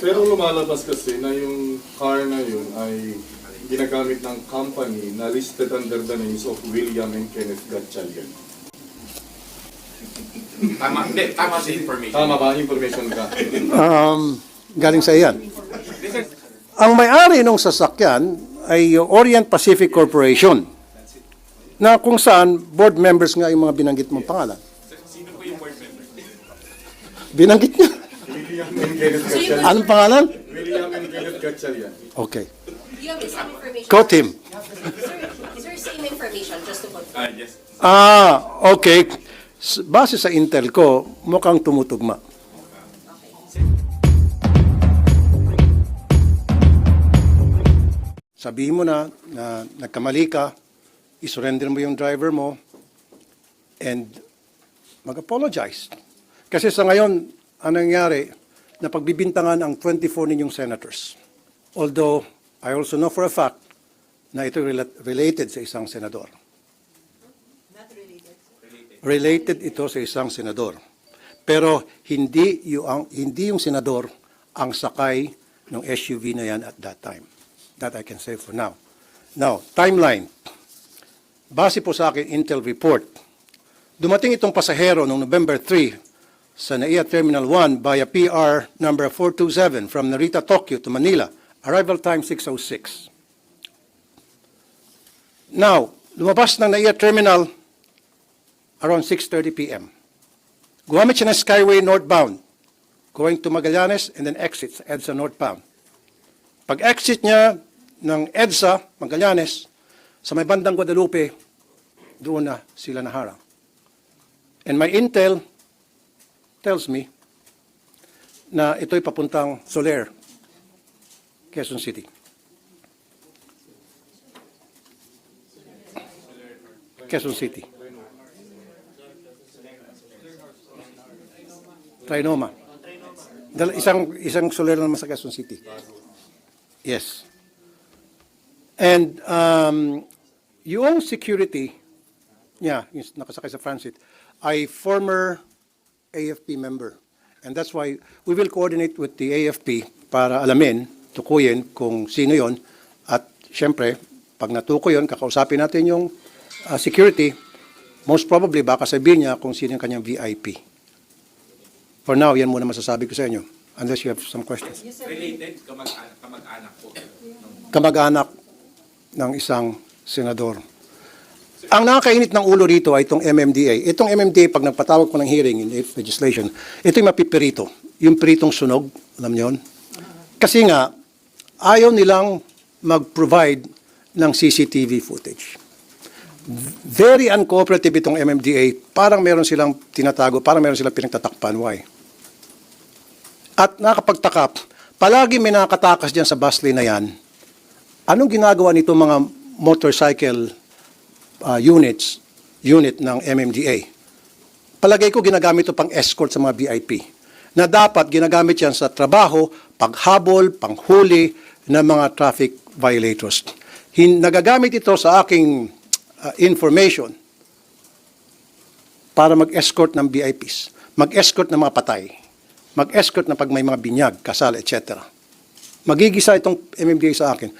Pero lumalabas kasi na yung car na yun ay ginagamit ng company na listed under the names of William and Kenneth Gatchalian. Tama, hindi, tama si information. Tama ba? Information ka? Um, galing sa iyan. Ang may-ari ng sasakyan ay yung Orient Pacific Corporation na kung saan board members nga yung mga binanggit mong pangalan. Sino po yung board member? Binanggit niya. William and Kenneth Gatchalian. Anong pangalan? William and Kenneth Gatchalian. Okay. You have the same information. Quote him. Sir, same information, just to confirm. Ah, yes. Ah, okay. S- Base sa intel ko, mukhang tumutugma. Sabihin mo na na nagkamali ka, isurrender mo yung driver mo, and mag-apologize. Kasi sa ngayon, ang nangyari, na pagbibintangan ang 24 ninyong senators. Although, I also know for a fact na ito rela- related sa isang senador related ito sa isang senador. Pero hindi yung, hindi yung senador ang sakay ng SUV na yan at that time. That I can say for now. Now, timeline. Base po sa akin Intel report, dumating itong pasahero noong November 3 sa NAIA Terminal 1 via PR number 427 from Narita, Tokyo to Manila. Arrival time 606. Now, lumabas ng NAIA Terminal around 6.30 p.m. Gumamit siya ng Skyway northbound, going to Magallanes and then exits EDSA northbound. Pag exit niya ng EDSA, Magallanes, sa may bandang Guadalupe, doon na sila naharang. And my intel tells me na ito'y papuntang Soler, Quezon City. Quezon City. Trinoma. Dal- isang isang solar naman sa Quezon City. Yes. And um, yung security niya, yung nakasakay sa transit, ay former AFP member. And that's why we will coordinate with the AFP para alamin, tukuyin kung sino yon At syempre, pag natukoy yon, kakausapin natin yung uh, security, most probably baka sabihin niya kung sino yung kanyang VIP. For now, yan muna masasabi ko sa inyo. Unless you have some questions. Related, kamag-anak, kamag-anak po. Kamag-anak ng isang senador. Ang nakakainit ng ulo rito ay itong MMDA. Itong MMDA, pag nagpatawag ko ng hearing in legislation, ito yung mapipirito. Yung piritong sunog, alam niyo yun? Kasi nga, ayaw nilang mag-provide ng CCTV footage. Very uncooperative itong MMDA. Parang meron silang tinatago, parang meron silang pinagtatakpan. Why? At nakapagtaka, palagi may nakatakas dyan sa bus lane na yan. Anong ginagawa nito mga motorcycle uh, units, unit ng MMDA? Palagay ko ginagamit ito pang escort sa mga VIP na dapat ginagamit yan sa trabaho, paghabol, panghuli ng mga traffic violators. Hin nagagamit ito sa aking uh, information para mag-escort ng VIPs, mag-escort ng mga patay, mag-escort na pag may mga binyag, kasal, etc. Magigisa itong MMDA sa akin.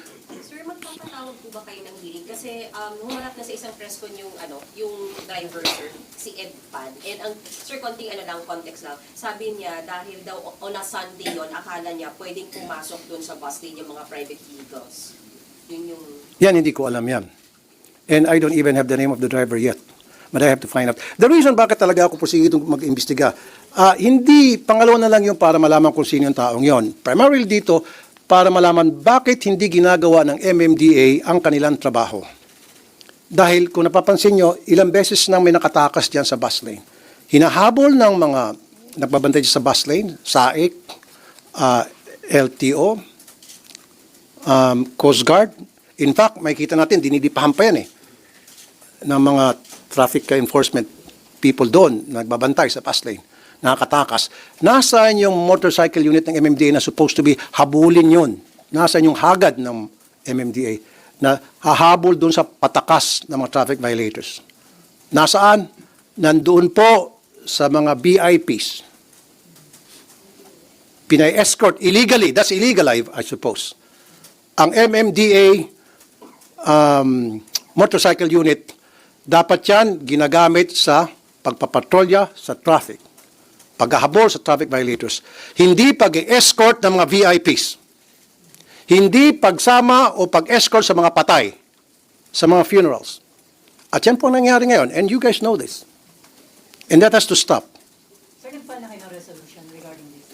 Sir, magpapatawag po ba kayo ng hearing? Kasi um, humarap na sa isang press con yung, ano, yung driver, sir, si Ed Pan. And ang, sir, konting ano lang, context lang. Sabi niya, dahil daw on a Sunday yon akala niya pwedeng pumasok dun sa bus lane yung mga private vehicles. Yun yung... Yan, hindi ko alam yan. And I don't even have the name of the driver yet. But I have to find out. The reason bakit talaga ako pursige itong mag-imbestiga, ah, hindi, pangalawa na lang yung para malaman kung sino yung taong yon. Primarily dito, para malaman bakit hindi ginagawa ng MMDA ang kanilang trabaho. Dahil kung napapansin nyo, ilang beses nang may nakatakas dyan sa bus lane. Hinahabol ng mga nagbabantay sa bus lane, SAIC, ah, LTO, um, Coast Guard. In fact, makikita natin, dinidipahan pa yan eh, ng mga traffic enforcement people doon, nagbabantay sa bus lane, nakakatakas. Nasaan yung motorcycle unit ng MMDA na supposed to be habulin yun? Nasaan yung hagad ng MMDA na hahabol doon sa patakas ng mga traffic violators? Nasaan? Nandoon po sa mga VIPs. pinay-escort illegally, that's illegal, I, I suppose. Ang MMDA um, motorcycle unit, dapat yan ginagamit sa pagpapatrolya sa traffic, paghahabol sa traffic violators. Hindi pag-escort ng mga VIPs. Hindi pagsama o pag-escort sa mga patay, sa mga funerals. At yan po ang nangyari ngayon, and you guys know this. And that has to stop. Sir, nagfile na kayo ng resolution regarding this?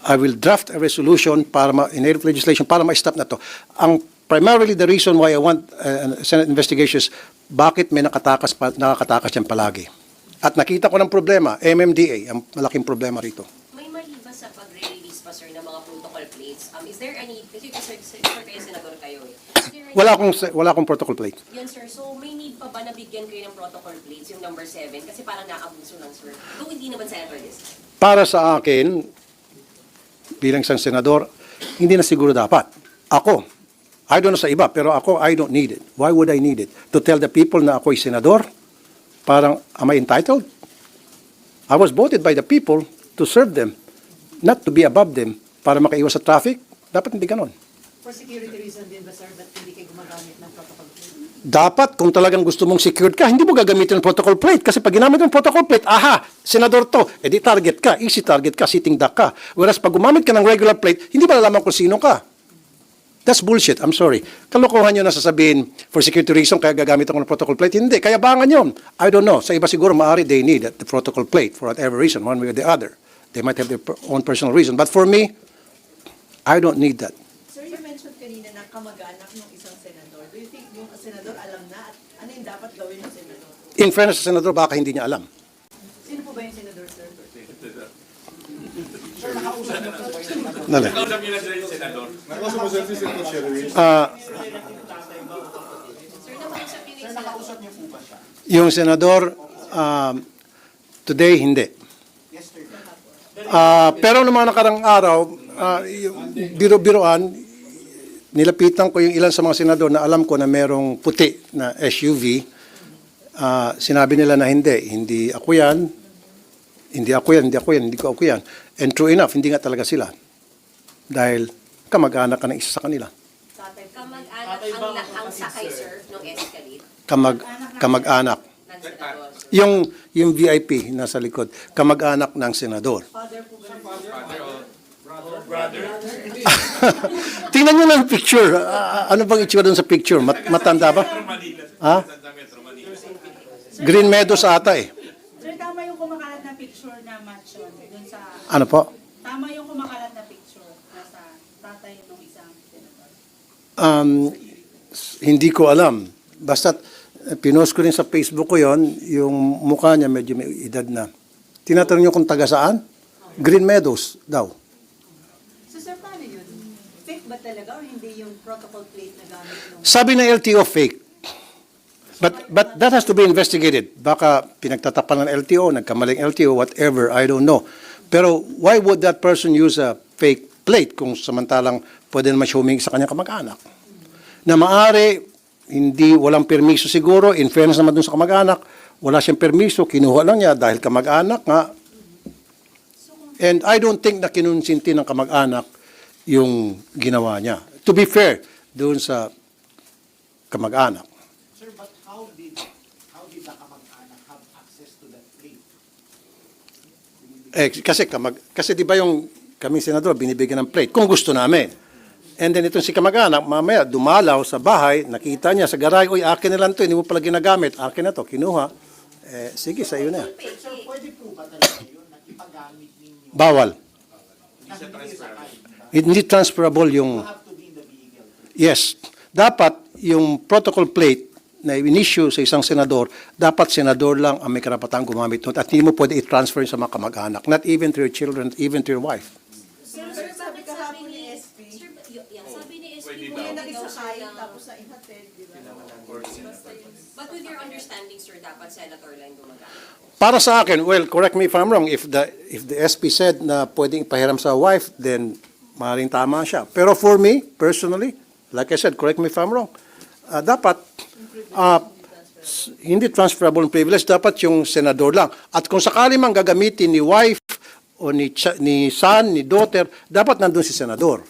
I will draft a resolution para ma, in native legislation para ma-stop na to. Ang primarily the reason why I want uh, Senate investigations, bakit may nakatakas pa, nakakatakas yan palagi. At nakita ko ng problema, MMDA, ang malaking problema rito. May mali ba sa pagre-release pa, sir, ng mga protocol plates? Um, is there any, kasi sir, sir, sir kayo senador kayo eh. Is there any- Wala akong, wala akong protocol plate. Yan, sir. So, may need pa ba na bigyan kayo ng protocol plates, yung number 7? Kasi parang naabuso lang, sir. Though hindi naman senator this. Para sa akin, bilang isang senador, hindi na siguro dapat. Ako, I don't know sa iba, pero ako, I don't need it. Why would I need it? To tell the people na ako'y senador? Parang, am I entitled? I was voted by the people to serve them, not to be above them para makaiwas sa traffic. Dapat hindi ganon. For security reason din ba, sir, ba't hindi kayo gumagamit ng protocol plate? Dapat kung talagang gusto mong secured ka, hindi mo gagamitin ng protocol plate. Kasi pag ginamit ng protocol plate, aha, senador to, edi target ka, easy target ka, sitting duck ka. Whereas pag gumamit ka ng regular plate, hindi ba nalaman kung sino ka? That's bullshit, I'm sorry. Kalokohan yun na sasabihin, for security reason, kaya gagamit ako ng protocol plate. Hindi, kaya bangan yun. I don't know. Sa iba siguro, maaari they need the protocol plate for whatever reason, one way or the other. They might have their own personal reason. But for me, I don't need that. Sir, you mentioned kanina na kamag-anak ng isang senador. Do you think yung senador alam na at ano yung dapat gawin ng senador? In fairness sa senador, baka hindi niya alam. Sino po ba yung senador, sir? Dali. Ah, yung senador. Yung senador, um, today, hindi. Ah, pero noong mga nakarang araw, ah, yung biro-biroan, nilapitan ko yung ilan sa mga senador na alam ko na merong puti na SUV. Ah, sinabi nila na hindi, hindi ako yan, hindi ako yan, hindi ako yan, hindi ko ako yan. And true enough, hindi nga talaga sila. Dahil kamag-anak ka ng isa sa kanila. Kamag-anak ang, sakay, sir, ng Escalade Kamag, kamag-anak. Yung, yung VIP nasa likod, kamag-anak ng senador. Father po ba? Tingnan nyo lang picture. Ah, ano bang itsura doon sa picture? Mat- matanda ba? Ha? Green Meadows ata eh. Sir, tama yung kumakalat na picture na match yun. Dun sa, Ano po? tama yung kumakalat na picture na sa tatay ng isang senator. Um, hindi ko alam. Basta pinost ko rin sa Facebook ko yon yung mukha niya medyo may edad na. Tinatanong niyo kung taga saan? Green Meadows daw. So, sir, paano yun? Fake ba talaga or hindi yung protocol plate na gamit nung... Sabi ng LTO fake. But but that has to be investigated. Baka pinagtatapan ng LTO, nagkamaling LTO, whatever, I don't know. Pero why would that person use a fake plate kung samantalang pwede naman siya humingi sa kanyang kamag-anak? Na maari, hindi, walang permiso siguro, in fairness naman dun sa kamag-anak, wala siyang permiso, kinuha lang niya dahil kamag-anak nga. And I don't think na kinunsinti ng kamag-anak yung ginawa niya. To be fair, doon sa kamag-anak. Sir, but how did, how did the kamag-anak have access to that plate? Eh, kasi kamag, kasi di ba yung kami senador binibigyan ng plate kung gusto namin. And then itong si kamag-anak, mamaya dumalaw sa bahay, nakita niya sa garay, uy, akin na lang to, hindi mo pala ginagamit, akin na to, kinuha. Eh, sige, sa iyo na. Sir, pwede po ba talaga yun na ipagamit ninyo Bawal. hindi sa Hindi transferable yung, yes, dapat yung protocol plate na in-issue sa isang senador, dapat senador lang ang may karapatang gumamit nun at hindi mo pwede i-transfer sa mga kamag-anak, not even to your children, even to your wife. Sir, sabi kahapon ni SP, sabi ni SP, Pwede mo daw. Yung daw siya nag-isakay, ng- tapos na ihatid, di ba? But with your understanding, sir, dapat senator lang gumagamit. Para sa akin, well, correct me if I'm wrong, if the if the SP said na pwedeng ipahiram sa wife, then maaaring tama siya. Pero for me, personally, like I said, correct me if I'm wrong, ah, dapat s- hindi transferable ng privilege, dapat yung senador lang. At kung sakali mang gagamitin ni wife o ni, ni son, ni daughter, dapat nandun si senador.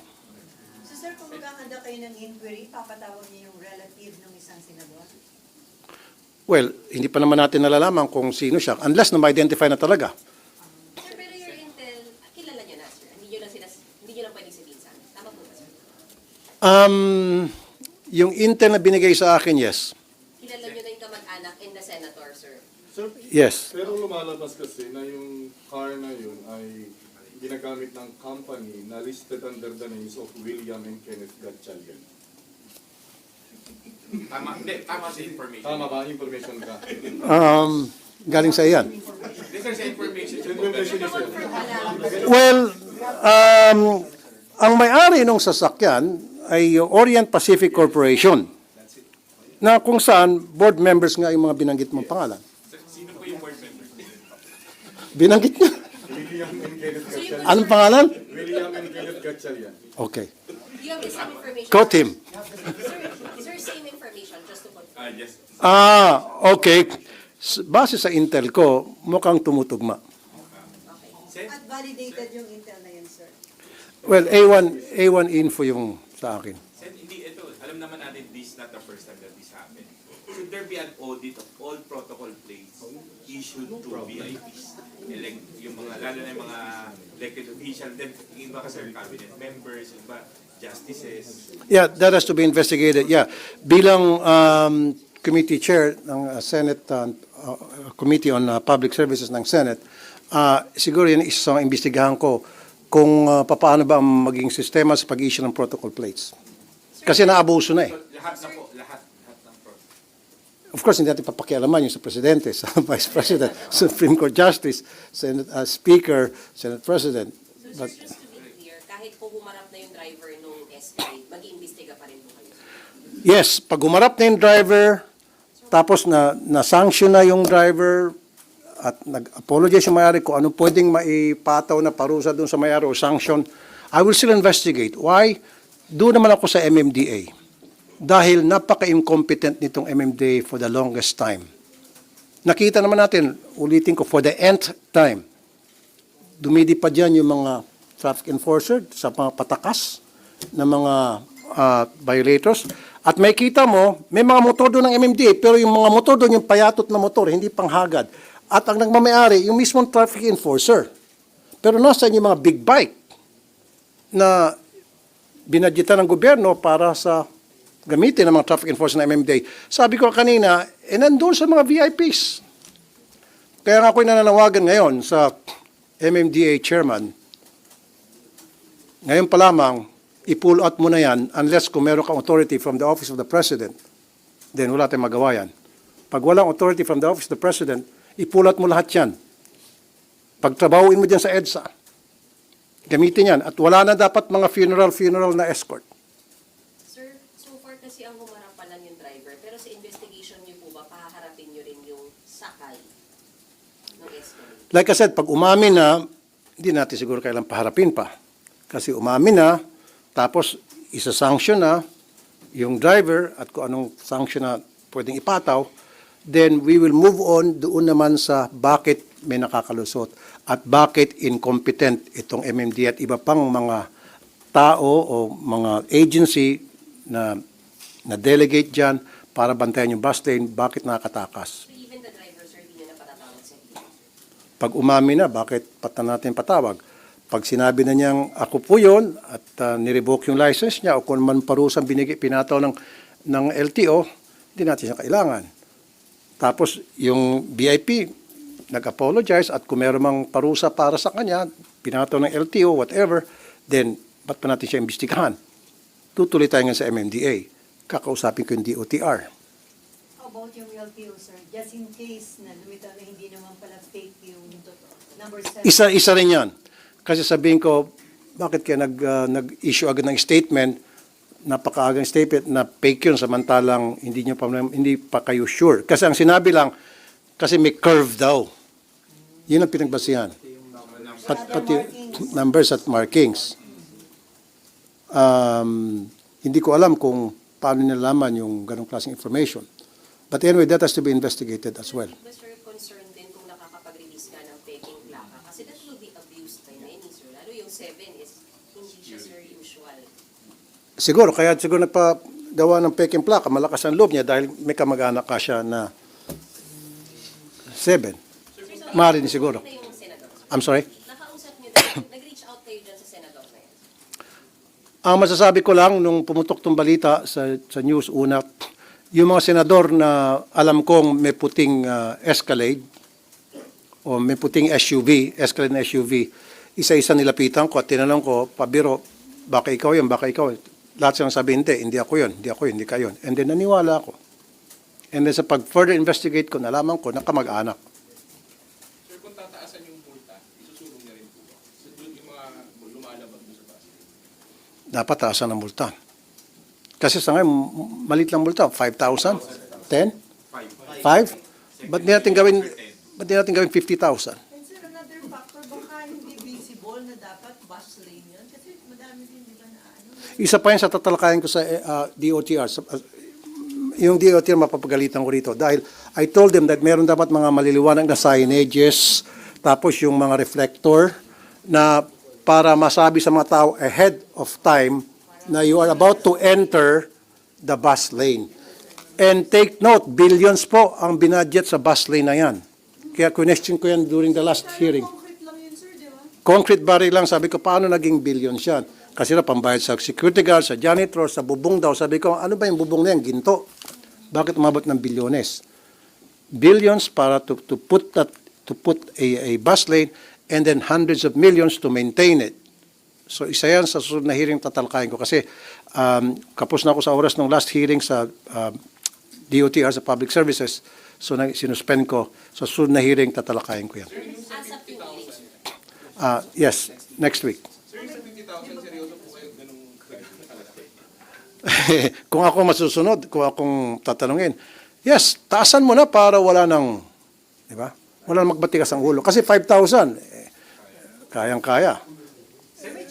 So sir, kung maghahanda kayo ng inquiry, papatawag niyo yung relative ng isang senador? Well, hindi pa naman natin nalalaman kung sino siya unless na ma-identify na talaga. Sir, pero your intel, kilala nyo na, sir. Hindi nyo lang, sinas, hindi nyo lang pwedeng sabihin sa amin. Tama po ba, sir? Um, yung intel na binigay sa akin, yes. Kilala nyo na yung kamag-anak and the senator, sir. Sir, Yes. pero lumalabas kasi na yung car na yun ay ginagamit ng company na listed under the names of William and Kenneth Gatchalian. Tama, hindi, tama sa information. Tama ba? Information ka? Um, galing sa iyan. Information. Information is lang. Well, um, ang may-ari ng sasakyan ay Orient Pacific Corporation na kung saan board members nga yung mga binanggit mong pangalan. Sino po yung board member? Binanggit niya. William and Kenneth Gatchalian. Anong pangalan? William and Kenneth Gatchalian. Okay. You have the same information. Quote him. Sir, sir, same information, just to confirm. Ah, yes. Ah, okay. S- Base sa intel ko, mukhang tumutugma. Sen, At validated yung intel na yun, sir. Well, A1, A1 info yung sa akin. Sen, hindi ito. Alam naman natin, this is not the first time that this happened. Should there be an audit of all protocol plates issued to VIPs? Elect, yung mga, lalo na yung mga elected official, then yung iba kasi cabinet members, yung iba justices. Yeah, that has to be investigated. Yeah. Bilang um, committee chair ng uh, Senate uh, uh, Committee on uh, Public Services ng Senate, uh, siguro yan isa sa imbestigahan ko kung uh, paano ba maging sistema sa pag-issue ng protocol plates. Kasi naabuso na eh. Lahat na po, lahat. Of course, hindi natin papakialaman yung sa Presidente, sa Vice President, Supreme Court Justice, Senate uh, Speaker, Senate President. So, But, sir, just to be clear, kahit po humarap na yung driver nung Escalade, mag-iimbestiga pa rin po kayo. yes, pag umarap na yung driver, tapos na, na-sanction na yung driver, at nag-apologize yung mayari kung ano pwedeng maipataw na parusa doon sa mayari o sanction, I will still investigate. Why? Doon naman ako sa MMDA. Dahil napaka-incompetent nitong MMDA for the longest time. Nakita naman natin, ulitin ko, for the nth time, dumidi pa dyan yung mga traffic enforcer sa mga patakas ng mga ah, violators. At may kita mo, may mga motor doon ng MMDA, pero yung mga motor doon, yung payatot na motor, hindi panghagad. At ang nagmamayari, yung mismong traffic enforcer. Pero nasa yung mga big bike na binadyetan ng gobyerno para sa gamitin ng mga traffic enforcer ng MMDA. Sabi ko kanina, eh nandun sa mga VIPs. Kaya nga ako'y nananawagan ngayon sa MMDA chairman, ngayon pa lamang, i-pull out mo na yan unless kung meron kang authority from the office of the president, then wala tayong magawa yan. Pag walang authority from the office of the president, i-pull out mo lahat yan. Pagtrabahuin mo dyan sa EDSA. Gamitin yan. At wala na dapat mga funeral-funeral na escort. Sir, so far kasi ang humarap pa lang yung driver, pero sa investigation niyo po ba, pahaharapin niyo rin yung sakay ng Escalade? Like I said, pag umamin na, hindi natin siguro kailang paharapin pa. Kasi umamin na, tapos isa-sanction na yung driver at kung anong sanction na pwedeng ipataw, then we will move on doon naman sa bakit may nakakalusot at bakit incompetent itong MMD at iba pang mga tao o mga agency na na delegate dyan para bantayan yung bus lane, bakit nakakatakas. So even the driver, sir, hindi niyo na patatawag sa inyo. Pag umami na, bakit pata natin patawag? Pag sinabi na niyang ako po yun at uh, nirevoke yung license niya o kung man parusang binigay, pinataw ng, ng LTO, hindi natin siya kailangan. Tapos yung VIP, nag-apologize at kung meron mang parusa para sa kanya, pinataw ng LTO, whatever, then ba't pa natin siya imbestigahan? Tutuloy tayo nga sa MMDA. Kakausapin ko yung DOTR. How about yung LTO, sir? Just in case na lumitaw na hindi naman pala fake yung. Number seven. Isa isa rin 'yan. Kasi sabihin ko, bakit kaya nag ah, nag-issue agad ng statement, napakaagang statement na fake yun samantalang hindi niyo pa hindi pa kayo sure. Kasi ang sinabi lang kasi may curve daw. Yun ang pinagbasihan. Pat, pati numbers at markings. Um, hindi ko alam kung paano nilalaman yung ganong klaseng information. But anyway, that has to be investigated as well. But sir, concerned din kung nakakapag-release ka ng faking plaka kasi that will be abused usual. Siguro, kaya siguro nagpagawa ng peking plaka, malakas ang loob niya dahil may kamag-anak ka siya na seven. Maaari din siguro. I'm sorry? Nakausap niyo nag-reach out kayo dyan sa senador na yan. Ang masasabi ko lang, nung pumutok tong balita sa, sa news una, yung mga senador na alam kong may puting ah, Escalade o may puting SUV, Escalade na SUV, isa-isa nilapitan ko at tinanong ko, pabiro, baka ikaw yun, baka ikaw. Yun." Lahat silang sabi, hindi, hindi ako yun, hindi ako yun, hindi kayo yun. And then naniwala ako. And then sa pag further investigate ko, nalaman ko na kamag-anak. Sir, kung tataasan yung multa, isusulong niya rin po ba? So, doon yung mga lumalabag doon sa bus. dapat taasan ng multa. Kasi sa ngayon, malit lang multa, 5,000? 10? 5? Ba't di natin gawin, ba't di natin gawin 50,000? And sir, another factor, baka hindi visible na dapat bus lane yun. Kasi madami din, di ba, na ano. Isa pa yan sa tatalakayan ko sa eh, ah, DOTR. Sa- ah, yung DOTR mapapagalitan ko rito dahil I told them that meron dapat mga maliliwanag na signages tapos yung mga reflector na para masabi sa mga tao ahead of time na you are about to enter the bus lane. And take note, billions po ang binadget sa bus lane na yan. Kaya question ko yan during the last hearing. Concrete lang yun, sir, di ba? Concrete barrier lang, sabi ko, paano naging billions yan? Kasi na pambayad sa security guard, sa janitor, sa bubong daw. Sabi ko, ano ba yung bubong na yan? Ginto. Bakit umabot ng bilyones? Billions para to, to put that to put a, a bus lane and then hundreds of millions to maintain it. So isa yan sa susunod na hearing tatalakayin ko kasi um, kapos na ako sa oras ng last hearing sa um, DOTR sa public services. So na, sinuspend ko. Sa susunod na hearing tatalakayin ko yan. Ah, yes, next week. Sir, sa 50,000, seryoso po kayo ganung kung ako masusunod, kung akong tatanungin, yes, taasan mo na para wala nang, di ba? Wala nang magbatigas ang ulo. Kasi 5,000, eh, kayang-kaya.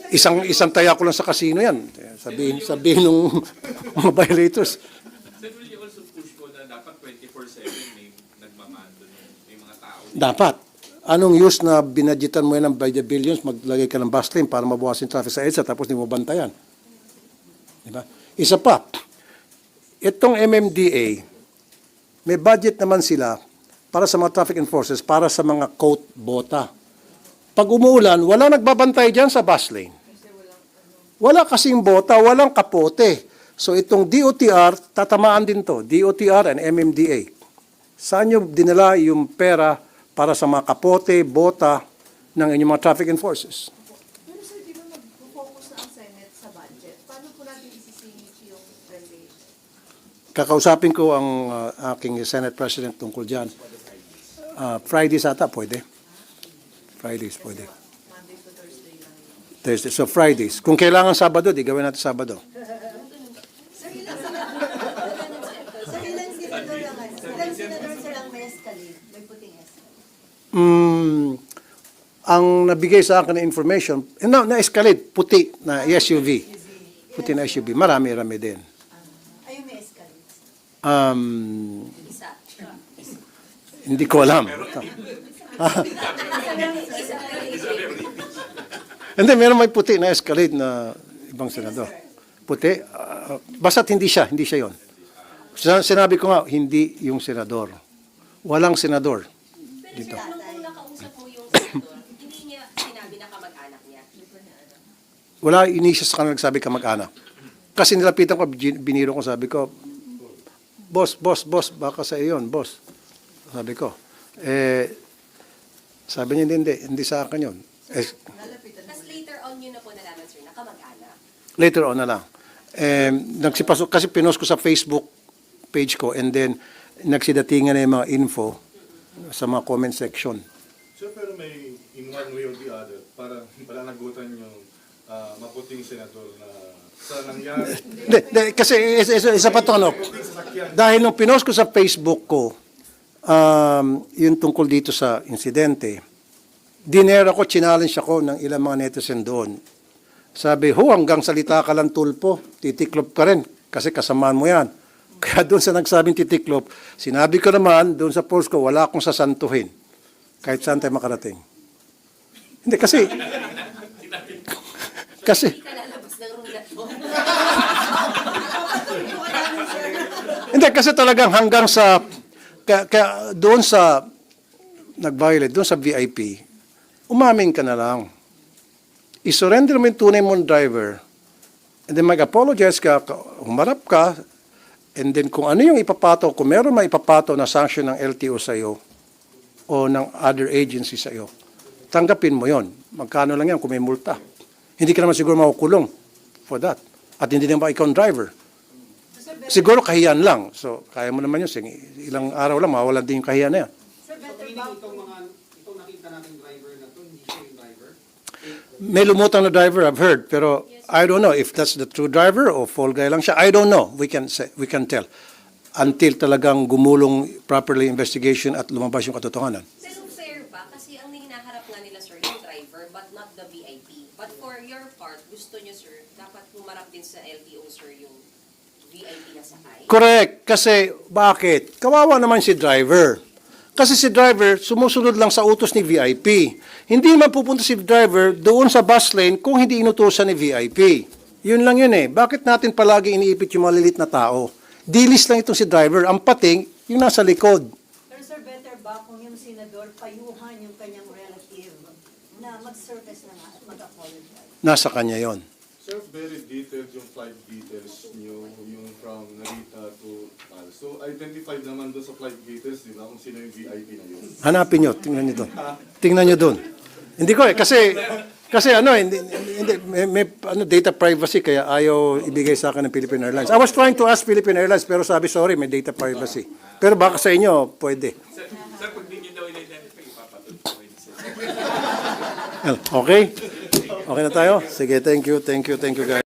Isang isang taya ko lang sa kasino yan. Sabihin, sabihin ng mga violators. Sir, will also push ko na dapat 24-7 may nagmamando may mga tao? Dapat. Anong use na binadgetan mo yan ng by the billions, maglagay ka ng bus lane para mabawasan yung traffic sa EDSA tapos hindi mo bantayan. Di ba? Isa pa, itong MMDA, may budget naman sila para sa mga traffic enforcers, para sa mga coat bota. Pag umuulan, wala nagbabantay dyan sa bus lane. Wala kasing bota, walang kapote. So itong DOTR, tatamaan din to, DOTR and MMDA. Saan nyo dinala yung pera para sa mga kapote, bota ng inyong mga traffic enforcers? Pero sir, di ba mag-focus na ang Senate sa budget? Paano po natin isisingit yung revelation? Kakausapin ko ang uh, aking Senate President tungkol dyan. Uh, Fridays ata, pwede. Fridays, pwede. Thursday. So Fridays. Kung kailangan Sabado, di gawin natin Sabado. Mm, ang nabigay sa akin na information, eh, na, na-escalate, puti na SUV. Puti na SUV. Marami-rami din. Um, hindi ko alam. Hindi, meron may puti na escalade na ibang senador. Puti, ah, basta't hindi siya, hindi siya yon. Sinabi ko nga, hindi yung senador. Walang senador. Dito. Wala, inisya sa kanila nagsabi ka mag-anak. Kasi nilapitan ko, bin- biniro ko, sabi ko, boss, boss, boss, baka sa iyon, boss. Sabi ko, eh, sabi niya, hindi, hindi, hindi sa akin yun. Eh, Tapos later on yun na po nalaman sir na kamag-anak. later on na lang. Eh, nagsipasok, kasi pinost ko sa Facebook page ko and then nagsidatingan na yung mga info sa mga comment section. So, pero may in one way or the other, para palanagutan yung ah, maputing senador na sa nangyari. Hindi, hindi, kasi isa, isa, isa pa to ano, dahil nung pinost ko sa Facebook ko, um, yung tungkol dito sa insidente, dinera ko, challenge ako ng ilang mga netizen doon. Sabi, ho, hanggang salita ka lang tulpo, titiklop ka rin, kasi kasamaan mo yan. Kaya doon sa nagsabing titiklop, sinabi ko naman, doon sa post ko, wala akong sasantuhin. Kahit saan tayo makarating. Hindi, kasi, kasi, Hindi kasi talagang hanggang sa, kaya, kaya doon sa, nag-violate, doon sa VIP, umamin ka na lang. I-surrender mo yung tunay mong driver, and then mag-apologize ka- humarap ka, and then kung ano yung ipapato, kung meron may ipapato na sanction ng LTO sa iyo, o ng other agency sa iyo, tanggapin mo yon. Magkano lang yan kung may multa. Hindi ka naman siguro makukulong for that. At hindi naman ikaw ang driver. Siguro kahiyan lang. So, kaya mo naman yun. Sige, ilang araw lang, mawawalan din yung kahiyan na yan. Sir, So, better meaning ba? itong mga, itong nakita natin driver na to, hindi siya yung driver? May lumutang na driver, I've heard. Pero I don't know if that's the true driver o fall guy lang siya. I don't know. We can say, we can tell. Until talagang gumulong properly investigation at lumabas yung katotohanan. Pero fair ba? Kasi ang hinaharap nga nila, sir, yung driver, but not the VIP. But for your part, gusto nyo, sir, dapat pumarap din sa LTO, sir, yung VIP na sakay. Correct. Kasi bakit? Kawawa naman si driver. Kasi si driver, sumusunod lang sa utos ni VIP. Hindi man pupunta si driver doon sa bus lane kung hindi inutusan ni VIP. Yun lang yun eh. Bakit natin palagi iniipit yung malilit na tao? Dilis lang itong si driver. Ang pating, yung nasa likod. Pero sir, better ba kung yung senador payuhan yung kanyang relative na mag-surface na nga at mag-apologize? Nasa kanya yon. Sir, very detailed yung flight details nyo, yung from Narita to Tal. So, identified naman doon sa flight details, di ba, kung sino yung VIP na yun. Hanapin nyo. Tingnan nyo doon. Tingnan nyo doon. Hindi ko eh. Kasi, kasi ano, hindi, hindi, may, may ano, data privacy kaya ayaw ibigay sa akin ng Philippine Airlines. I was trying to ask Philippine Airlines pero sabi, sorry, may data privacy. Pero baka sa inyo, pwede. Sir, sir pag di nyo daw in-identify, ipapatulog. Okay? Okay na tayo? Sige, thank you, thank you, thank you guys.